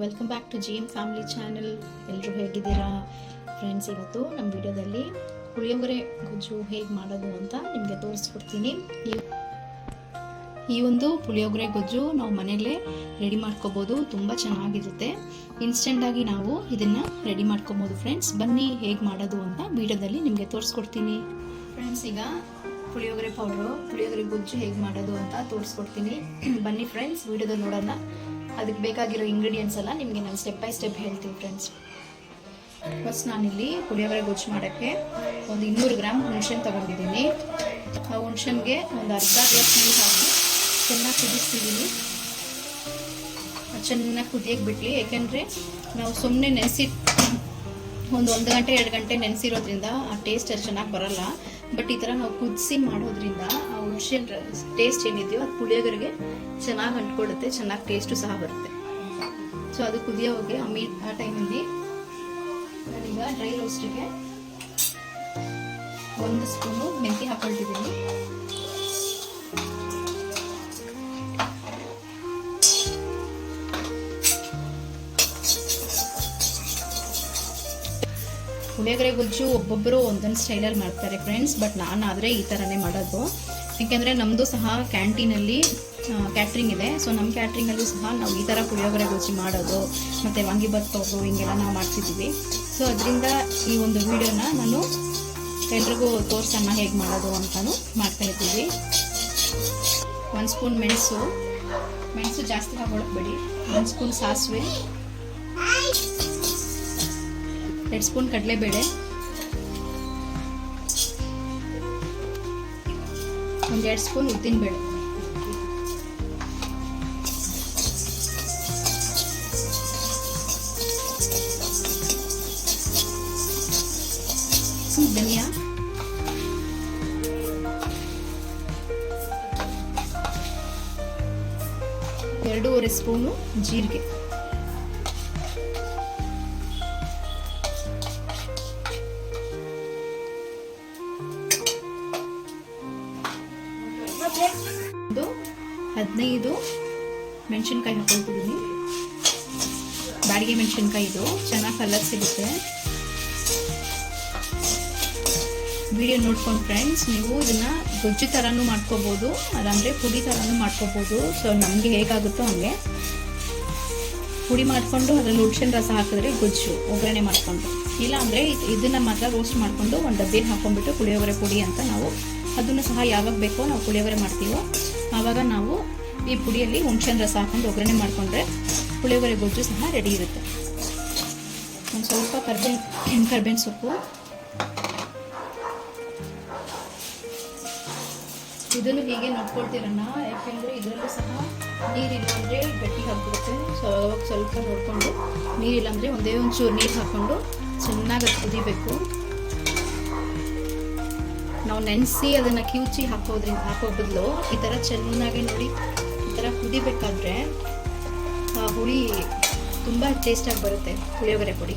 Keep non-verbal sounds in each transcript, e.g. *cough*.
Welcome back to G M family channel ಎಲ್ಲರೂ ಹೇಗಿದ್ದೀರಾ? Friends ಇವತ್ತು ನಮ್ಮ ವಿಡಿಯೋದಲ್ಲಿ ಪುಳಿಯೋಗರೆ ಗೊಜ್ಜು ಹೇಗೆ ಮಾಡೋದು ಅಂತ ನಿಮಗೆ ತೋರಿಸ್ಕೊಡ್ತೀನಿ. ಈ ಒಂದು ಪುಳಿಯೋಗರೆ ಗೊಜ್ಜು ನಾವು ಮನೆಯಲ್ಲೇ ರೆಡಿ ಮಾಡ್ಕೋಬೋದು. ತುಂಬ ಚೆನ್ನಾಗಿರುತ್ತೆ. ಇನ್ಸ್ಟೆಂಟಾಗಿ ನಾವು ಇದನ್ನು ರೆಡಿ ಮಾಡ್ಕೊಬೋದು ಫ್ರೆಂಡ್ಸ್ ಬನ್ನಿ ಹೇಗೆ ಮಾಡೋದು ಅಂತ ವಿಡಿಯೋದಲ್ಲಿ ನಿಮಗೆ ತೋರಿಸ್ಕೊಡ್ತೀನಿ. ಫ್ರೆಂಡ್ಸ್ ಈಗ ಪುಳಿಯೋಗರೆ ಪೌಡ್ರು ಪುಳಿಯೋಗರೆ ಗೊಜ್ಜು ಹೇಗೆ ಮಾಡೋದು ಅಂತ ತೋರಿಸ್ಕೊಡ್ತೀನಿ. *clears throat* ಬನ್ನಿ ಫ್ರೆಂಡ್ಸ್ ವಿಡಿಯೋದಲ್ಲಿ ನೋಡೋಣ. ಅದಕ್ಕೆ ಬೇಕಾಗಿರೋ ಇಂಗ್ರೀಡಿಯೆಂಟ್ಸ್ ಎಲ್ಲ ನಿಮಗೆ ನಾನು ಸ್ಟೆಪ್ ಬೈ ಸ್ಟೆಪ್ ಹೇಳ್ತೀನಿ ಫ್ರೆಂಡ್ಸ್ ಫಸ್ಟ್ ನಾನಿಲ್ಲಿ ಪುಳಿಯೋಗರೆ ಗೊಜ್ಜು ಮಾಡೋಕ್ಕೆ ಒಂದು ಇನ್ನೂರು ಗ್ರಾಮ್ ಹುಣ್ಸೆನ್ ತೊಗೊಂಡಿದ್ದೀನಿ. ಆ ಹುಣ್ಸೆನ್ಗೆ ಒಂದು ಅರ್ಧ ಗ್ಲಾಸ್ ನೀರು ಹಾಕಿ ಚೆನ್ನಾಗಿ ಕುದಿಸ್ತಿದ್ದೀನಿ. ಚೆನ್ನಾಗಿ ಕುದಿಯಕ್ಕೆ ಬಿಟ್ಲಿ ಯಾಕೆಂದರೆ ನಾವು ಸುಮ್ಮನೆ ನೆನೆಸಿ, ಒಂದು ಒಂದು ಗಂಟೆ, ಎರಡು ಗಂಟೆ ನೆನೆಸಿರೋದ್ರಿಂದ ಆ ಟೇಸ್ಟ್ ಅಷ್ಟು ಚೆನ್ನಾಗಿ ಬರೋಲ್ಲ. ಬಟ್ ಈ ಥರ ನಾವು ಕುದಿಸಿ ಮಾಡೋದ್ರಿಂದ ಆ ಹುಣಸೆನ್ ಟೇಸ್ಟ್ ಏನಿದೆಯೋ ಅದು ಪುಳಿಯೋಗರೆಗೆ ಚೆನ್ನಾಗಿ ಅಂಟ್ಕೊಳ್ಳುತ್ತೆ, ಚೆನ್ನಾಗಿ ಟೇಸ್ಟು ಸಹ ಬರುತ್ತೆ. ಸೊ ಅದು ಕುದಿಯೋ ಹೋಗಿ, ಆ ಮೀಟ್ ಆ ಟೈಮಲ್ಲಿ ನಾನೀಗ ಡ್ರೈ ರೋಸ್ಟಿಗೆ ಒಂದು ಸ್ಪೂನು ಮೆಂತಿ ಹಾಕೊಳ್ತಿದ್ದೀನಿ ಪುಳಿಯೋಗರೆ ಗೊಜ್ಜು ಒಬ್ಬೊಬ್ಬರು ಒಂದೊಂದು ಸ್ಟೈಲಲ್ಲಿ ಮಾಡ್ತಾರೆ ಫ್ರೆಂಡ್ಸ್ ಬಟ್ ನಾನು ಆದರೆ ಈ ಥರನೇ ಮಾಡೋದು. ಏಕೆಂದರೆ ನಮ್ಮದು ಸಹ ಕ್ಯಾಂಟೀನಲ್ಲಿ ಕ್ಯಾಟ್ರಿಂಗ್ ಇದೆ. ಸೊ ನಮ್ಮ ಕ್ಯಾಟ್ರಿಂಗಲ್ಲೂ ಸಹ ನಾವು ಈ ಥರ ಪುಳಿಯೋಗರೆ ರುಚಿ ಮಾಡೋದು, ಮತ್ತು ವಾಂಗಿಬಾತ್ ಪೌಡ್ರು ಹಿಂಗೆಲ್ಲ ನಾವು ಮಾಡ್ತಿದ್ದೀವಿ. ಸೊ ಅದರಿಂದ ಈ ಒಂದು ವಿಡಿಯೋನ ನಾನು ಎಲ್ರಿಗೂ ತೋರ್ಸೋಣ ಹೇಗೆ ಮಾಡೋದು ಅಂತಲೂ ಮಾಡ್ತಾ ಇದ್ದೀವಿ. ಒಂದು ಸ್ಪೂನ್ ಮೆಣಸು. ಮೆಣಸು ಜಾಸ್ತಿ ಹಾಕೊಳಕ್ಬೇಡಿ ಒಂದು ಸ್ಪೂನ್ ಸಾಸಿವೆ. ಎರಡು ಸ್ಪೂನ್ ಕಡಲೆಬೇಳೆ. ಒಂದೆರಡು ಸ್ಪೂನ್ ಉದ್ದಿನಬೇಳೆ ಧನಿಯಾ. ಎರಡೂವರೆ ಸ್ಪೂನು ಜೀರಿಗೆ. ಒಂದು ಹದಿನೈದು ಮೆಣಸಿನ್ಕಾಯಿ ಹಾಕೊಳ್ತಿದ್ದೀನಿ. ಬಾಡಿಗೆ ಮೆಣಸಿನ್ಕಾಯಿ ಇದು. ಚೆನ್ನಾಗಿ ಕಲರ್ ಸಿಗುತ್ತೆ. ವಿಡಿಯೋ ನೋಡ್ಕೊಂಡು ಫ್ರೆಂಡ್ಸ್ ನೀವು ಇದನ್ನು ಗೊಜ್ಜು ಥರನೂ ಮಾಡ್ಕೋಬೋದು, ಅದಂದರೆ ಪುಡಿ ಥರನೂ ಮಾಡ್ಕೋಬೋದು. ಸೊ ನಮಗೆ ಹೇಗಾಗುತ್ತೋ ಹಂಗೆ. ಪುಡಿ ಮಾಡಿಕೊಂಡು ಅದರಲ್ಲಿ ಹುಡ್ಸಿನ ರಸ ಹಾಕಿದ್ರೆ ಗೊಜ್ಜು, ಒಗ್ಗರಣೆ ಮಾಡಿಕೊಂಡು. ಇಲ್ಲ ಅಂದರೆ ಇದನ್ನು ಮಾತ್ರ ರೋಸ್ಟ್ ಮಾಡಿಕೊಂಡು ಒಂದು ಡಬ್ಬಿಗೆ ಹಾಕೊಂಡ್ಬಿಟ್ಟು ಪುಳಿಯೋಗರೆ ಪುಡಿ ಅಂತ ನಾವು ಅದನ್ನು ಸಹ ಯಾವಾಗ ಬೇಕೋ ನಾವು ಪುಳಿಯೋಗರೆ ಮಾಡ್ತೀವೋ, ಆವಾಗ ನಾವು ಈ ಪುಡಿಯಲ್ಲಿ ಹುಣಸೆನ ರಸ ಹಾಕೊಂಡು ಒಗ್ಗರಣೆ ಮಾಡಿಕೊಂಡ್ರೆ ಪುಳಿಯೋಗರೆ ಗೊಜ್ಜು ಸಹ ರೆಡಿ ಇರುತ್ತೆ. ಒಂದು ಸ್ವಲ್ಪ ಕರ್ಬೇವಿನ ಕರ್ಬೇವಿನ ಸೊಪ್ಪು. ಇದನ್ನು ಹೀಗೆ ನೋಡ್ಕೊಳ್ತೀರಣ್ಣ, ಯಾಕೆಂದರೆ ಇದರಲ್ಲೂ ಸಹ ನೀರಿಲ್ಲ ಅಂದರೆ ಗಟ್ಟಿ ಹಾಕ್ಬಿಡುತ್ತೆ ಸೊ ಸ್ವಲ್ಪ ನೋಡಿಕೊಂಡು ನೀರಿಲ್ಲ ಅಂದರೆ ಒಂದೇ ಒಂದು ಚೂರು ನೀರು ಹಾಕ್ಕೊಂಡು ಚೆನ್ನಾಗಿ ಕುದಿಬೇಕು. ನಾವು ನೆನೆಸಿ ಅದನ್ನು ಕಿವುಚಿ ಹಾಕೋದ್ರಿಂದ ಹಾಕೋ ಬದಲು ಈ ಥರ ಚೆನ್ನಾಗಿ ನೋಡಿ, ಈ ಥರ ಕುದಿಬೇಕಾದ್ರೆ ಆ ಹುಳಿ ತುಂಬ ಟೇಸ್ಟಾಗಿ ಬರುತ್ತೆ, ಪುಳಿಯೋಗರೆ ಪುಡಿ.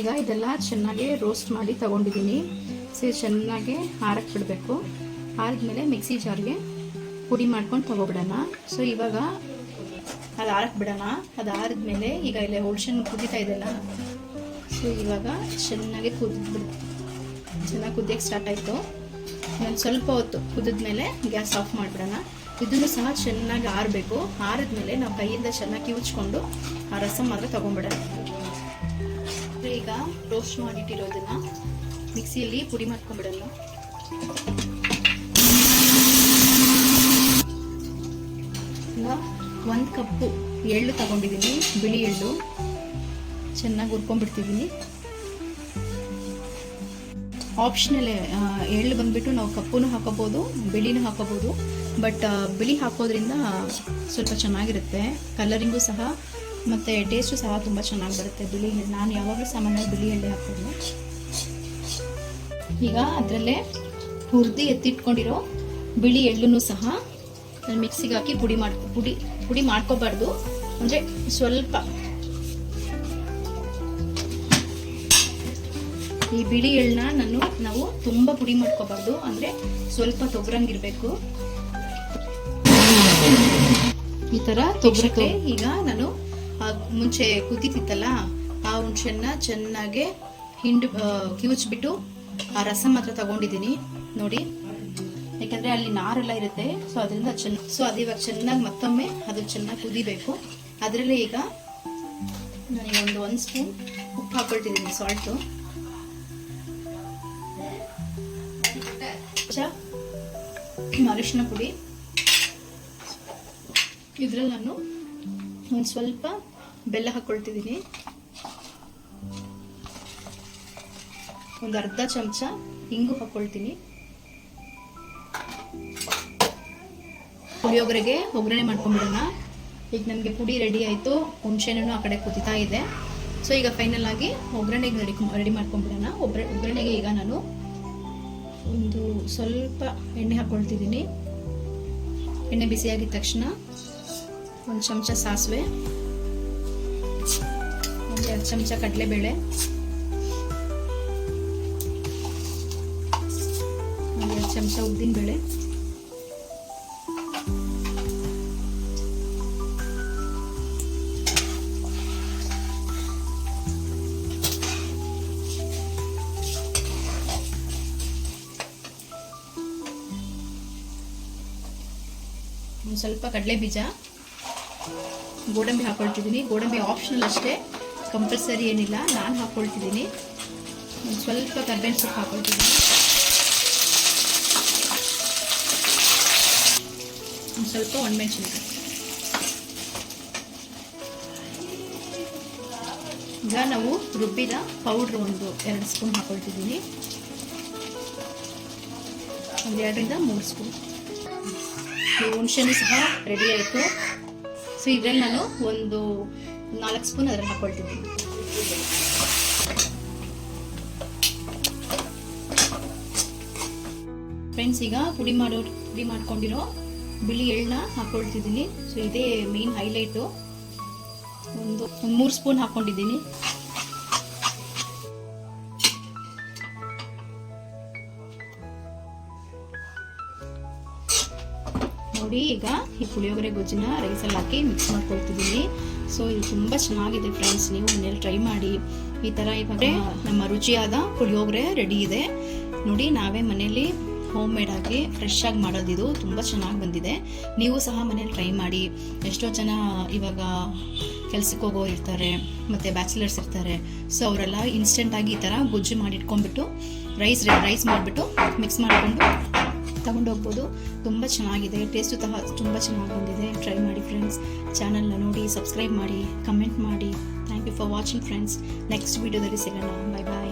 ಈಗ ಇದೆಲ್ಲ ಚೆನ್ನಾಗಿ ರೋಸ್ಟ್ ಮಾಡಿ ತಗೊಂಡಿದ್ದೀನಿ. ಸೊ ಚೆನ್ನಾಗಿ ಹಾರಕ್ಕೆ ಬಿಡಬೇಕು. ಹಾರಿದ್ಮೇಲೆ ಮಿಕ್ಸಿ ಜಾರ್ಗೆ ಪುಡಿ ಮಾಡ್ಕೊಂಡು ತಗೊಬಿಡೋಣ. ಸೊ ಇವಾಗ ಅದು ಆರಕ್ಕೆ ಬಿಡೋಣ ಅದು ಆರಿದ್ಮೇಲೆ ಈಗ ಇಲ್ಲ ಹುಳ್ಸೆನ್ ಕುದೀತಾ ಇದೆಯಲ್ಲ? ಸೊ ಇವಾಗ ಚೆನ್ನಾಗಿ ಕುದಿದ್ಬಿಡು ಚೆನ್ನಾಗಿ ಕುದಿಯೋಕ್ಕೆ ಸ್ಟಾರ್ಟ್ ಆಯಿತು. ಒಂದು ಸ್ವಲ್ಪ ಹೊತ್ತು ಕುದಿದ್ಮೇಲೆ ಗ್ಯಾಸ್ ಆಫ್ ಮಾಡಿಬಿಡೋಣ. ಇದನ್ನು ಸಹ ಚೆನ್ನಾಗಿ ಆರಬೇಕು. ಆರಿದ್ಮೇಲೆ ನಾವು ಕೈಯಿಂದ ಚೆನ್ನಾಗಿ ಕಿವುಚ್ಕೊಂಡು ಆ ರಸ ಮಾತ್ರ ತೊಗೊಂಬಿಡೋಣ ಈಗ ರೋಸ್ಟ್ ಮಾಡಿಟ್ಟಿರೋದನ್ನು ಮಿಕ್ಸಿಯಲ್ಲಿ ಪುಡಿ ಮಾಡ್ಕೊಂಡ್ಬಿಡೋಣ. ಈಗ ಒಂದು ಕಪ್ಪು ಎಳ್ಳು ತಗೊಂಡಿದ್ದೀನಿ ಬಿಳಿ ಎಳ್ಳು. ಚೆನ್ನಾಗಿ ಹುರ್ಕೊಂಡ್ಬಿಡ್ತಿದ್ದೀನಿ ಆಪ್ಷನಲ್ ಎಳ್ಳು ಬಂದ್ಬಿಟ್ಟು ನಾವು ಕಪ್ಪುನು ಹಾಕೋಬೋದು, ಬಿಳಿನೂ ಹಾಕೋಬೋದು. ಬಟ್ ಬಿಳಿ ಹಾಕೋದ್ರಿಂದ ಸ್ವಲ್ಪ ಚೆನ್ನಾಗಿರುತ್ತೆ. ಕಲರಿಂಗು ಸಹ, ಮತ್ತು ಟೇಸ್ಟು ಸಹ ತುಂಬ ಚೆನ್ನಾಗಿ ಬರುತ್ತೆ ಬಿಳಿ ನಾನು ಯಾವಾಗಲೂ ಸಾಮಾನ್ಯ ಬಿಳಿ ಎಳ್ಳೆ ಹಾಕೋದು ಈಗ ಅದರಲ್ಲೇ ಹುರಿದು ಎತ್ತಿಟ್ಕೊಂಡಿರೋ ಬಿಳಿ ಎಳ್ಳು ಸಹ ಮಿಕ್ಸಿಗೆ ಹಾಕಿ ಪುಡಿ ಮಾಡಿ ಪುಡಿ ಪುಡಿ ಮಾಡ್ಕೋಬಾರ್ದು. ಅಂದರೆ ಸ್ವಲ್ಪ ಈ ಬಿಳಿ ಎಳ್ಳನ್ನ ನಾನು, ನಾವು ತುಂಬ ಪುಡಿ ಮಾಡ್ಕೋಬಾರ್ದು. ಅಂದರೆ ಸ್ವಲ್ಪ ತೊಗರಂಗಿರ್ಬೇಕು. ಈ ಥರ ತೊಗರಕ್ಕೆ ಈಗ ನಾನು ಮುಂಚೆ ಕುದೀತಿತ್ತಲ್ಲ ಆ ಹುಣಸೆನ್ನ ಚೆನ್ನಾಗೆ ಹಿಂಡು ಕಿವುಚ್ಬಿಟ್ಟು ಆ ರಸ ಮಾತ್ರ ತಗೊಂಡಿದ್ದೀನಿ. ನೋಡಿ. ಯಾಕಂದ್ರೆ ಅಲ್ಲಿ ನಾರೆಲ್ಲ ಇರುತ್ತೆ. ಸೊ ಅದರಿಂದ ಚೆನ್ನಾಗಿ ಸೊ ಅದು ಇವಾಗ ಚೆನ್ನಾಗಿ ಮತ್ತೊಮ್ಮೆ ಅದು ಚೆನ್ನಾಗಿ ಕುದಿಬೇಕು. ಅದರಲ್ಲಿ ಈಗ ನನಗೆ ಒಂದು ಒಂದು ಸ್ಪೂನ್ ಉಪ್ಪು ಹಾಕೊಳ್ತಿದ್ದೀನಿ ಸಾಲ್ಟು ಅರಿಶಿನ ಪುಡಿ. ಇದ್ರಲ್ಲಿ ನಾನು ಒಂದು ಸ್ವಲ್ಪ ಬೆಲ್ಲ ಹಾಕೊಳ್ತಿದ್ದೀನಿ. ಒಂದು ಅರ್ಧ ಚಮಚ ಹಿಂಗು ಹಾಕೊಳ್ತೀನಿ. ಪುಳಿಯೋಗರೆಗೆ ಒಗ್ಗರಣೆ ಮಾಡ್ಕೊಂಡ್ಬಿಡೋಣ ಈಗ ನನಗೆ ಪುಡಿ ರೆಡಿ ಆಯಿತು. ಹುಣಸೆನೂ ಆ ಕಡೆ ಕುದಿತಾ ಇದೆ. ಸೊ ಈಗ ಫೈನಲ್ ಆಗಿ ಒಗ್ಗರಣೆಗೆ ರೆಡಿ ರೆಡಿ ಮಾಡ್ಕೊಂಡ್ಬಿಡೋಣ ಒಬ್ಬರ ಒಗ್ಗರಣೆಗೆ ಈಗ ನಾನು ಒಂದು ಸ್ವಲ್ಪ ಎಣ್ಣೆ ಹಾಕ್ಕೊಳ್ತಿದ್ದೀನಿ ಎಣ್ಣೆ ಬಿಸಿಯಾಗಿದ ತಕ್ಷಣ ಒಂದು ಚಮಚ ಸಾಸಿವೆ, ಒಂದು ಎರಡು ಚಮಚ ಕಡಲೆಬೇಳೆ, ಒಂದು ಎರಡು ಚಮಚ ಉದ್ದಿನಬೇಳೆ ಒಂದು ಸ್ವಲ್ಪ ಕಡಲೆ ಬೀಜ, ಗೋಡಂಬಿ ಹಾಕ್ಕೊಳ್ತಿದ್ದೀನಿ ಗೋಡಂಬಿ ಆಪ್ಷನಲ್ ಅಷ್ಟೇ, ಕಂಪಲ್ಸರಿ ಏನಿಲ್ಲ. ನಾನು ಹಾಕ್ಕೊಳ್ತಿದ್ದೀನಿ ಒಂದು ಸ್ವಲ್ಪ ಕರ್ಬೇವಿನ ಸೊಪ್ಪು ಹಾಕ್ಕೊಳ್ತಿದ್ದೀನಿ ಒಂದು ಸ್ವಲ್ಪ ಒಣಮೆಣಸಿನಕಾಯಿ. ಈಗ ನಾವು ರುಬ್ಬಿದ ಪೌಡ್ರ್ ಒಂದು ಎರಡು ಸ್ಪೂನ್ ಹಾಕ್ಕೊಳ್ತಿದ್ದೀನಿ ಒಂದು ಎರಡರಿಂದ ಮೂರು ಸ್ಪೂನ್ ಹುಣಸೆನೂ ಸಹ ರೆಡಿ ಆಯಿತು. ಸೊ ಇದರಲ್ಲಿ ನಾನು ಒಂದು ನಾಲ್ಕು ಸ್ಪೂನ್ ಅದ್ರಲ್ಲಿ ಹಾಕೊಳ್ತಿದ್ದೀನಿ ಫ್ರೆಂಡ್ಸ್ ಈಗ ಪುಡಿ ಮಾಡೋ, ಪುಡಿ ಮಾಡ್ಕೊಂಡಿರೋ ಬಿಳಿ ಎಳ್ಳನ್ನ ಹಾಕೊಳ್ತಿದ್ದೀನಿ. ಸೊ ಇದೇ ಮೇನ್ ಹೈಲೈಟು ಒಂದು ಒಂದು ಮೂರು ಸ್ಪೂನ್ ಹಾಕೊಂಡಿದ್ದೀನಿ. ನೋಡಿ ಈಗ ಈ ಪುಳಿಯೋಗರೆ ಗೊಜ್ಜನ್ನ ರೈಸಲ್ಲಿ ಹಾಕಿ ಮಿಕ್ಸ್ ಮಾಡ್ಕೊಳ್ತಿದ್ದೀನಿ ಸೊ ಇದು ತುಂಬ ಚೆನ್ನಾಗಿದೆ ಫ್ರೆಂಡ್ಸ್ ನೀವು ಮನೇಲಿ ಟ್ರೈ ಮಾಡಿ. ಈ ಥರ ಇವಾಗ ನಮ್ಮ ರುಚಿಯಾದ ಪುಳಿಯೋಗರೆ ರೆಡಿ ಇದೆ. ನೋಡಿ, ನಾವೇ ಮನೆಯಲ್ಲಿ ಹೋಮ್ ಮೇಡ್ ಆಗಿ ಫ್ರೆಶ್ ಆಗಿ ಮಾಡೋದಿದು ತುಂಬ ಚೆನ್ನಾಗಿ ಬಂದಿದೆ. ನೀವು ಸಹ ಮನೇಲಿ ಟ್ರೈ ಮಾಡಿ. ಎಷ್ಟೋ ಜನ ಇವಾಗ ಕೆಲ್ಸಕ್ಕೆ ಹೋಗೋ ಇರ್ತಾರೆ, ಮತ್ತು ಬ್ಯಾಚುಲರ್ಸ್ ಇರ್ತಾರೆ. ಸೊ ಅವರೆಲ್ಲ ಇನ್ಸ್ಟೆಂಟಾಗಿ ಈ ಥರ ಗೊಜ್ಜು ಮಾಡಿಟ್ಕೊಂಡ್ಬಿಟ್ಟು ರೈಸ್ ರೈಸ್ ಮಾಡಿಬಿಟ್ಟು ಮಿಕ್ಸ್ ಮಾಡಿಕೊಂಡು ತಗೊಂಡೋಗ್ಬೋದು. ತುಂಬ ಚೆನ್ನಾಗಿದೆ. ಟೇಸ್ಟು ತಹ ತುಂಬ ಚೆನ್ನಾಗಿ ಬಂದಿದೆ. ಟ್ರೈ ಮಾಡಿ ಫ್ರೆಂಡ್ಸ್ ಚಾನಲ್ನ ನೋಡಿ ಸಬ್ಸ್ಕ್ರೈಬ್ ಮಾಡಿ ಕಮೆಂಟ್ ಮಾಡಿ. Thank you for watching friends next ವೀಡಿಯೋದಲ್ಲಿ ಸಿಗೋಣ. ಬಾಯ್ ಬಾಯ್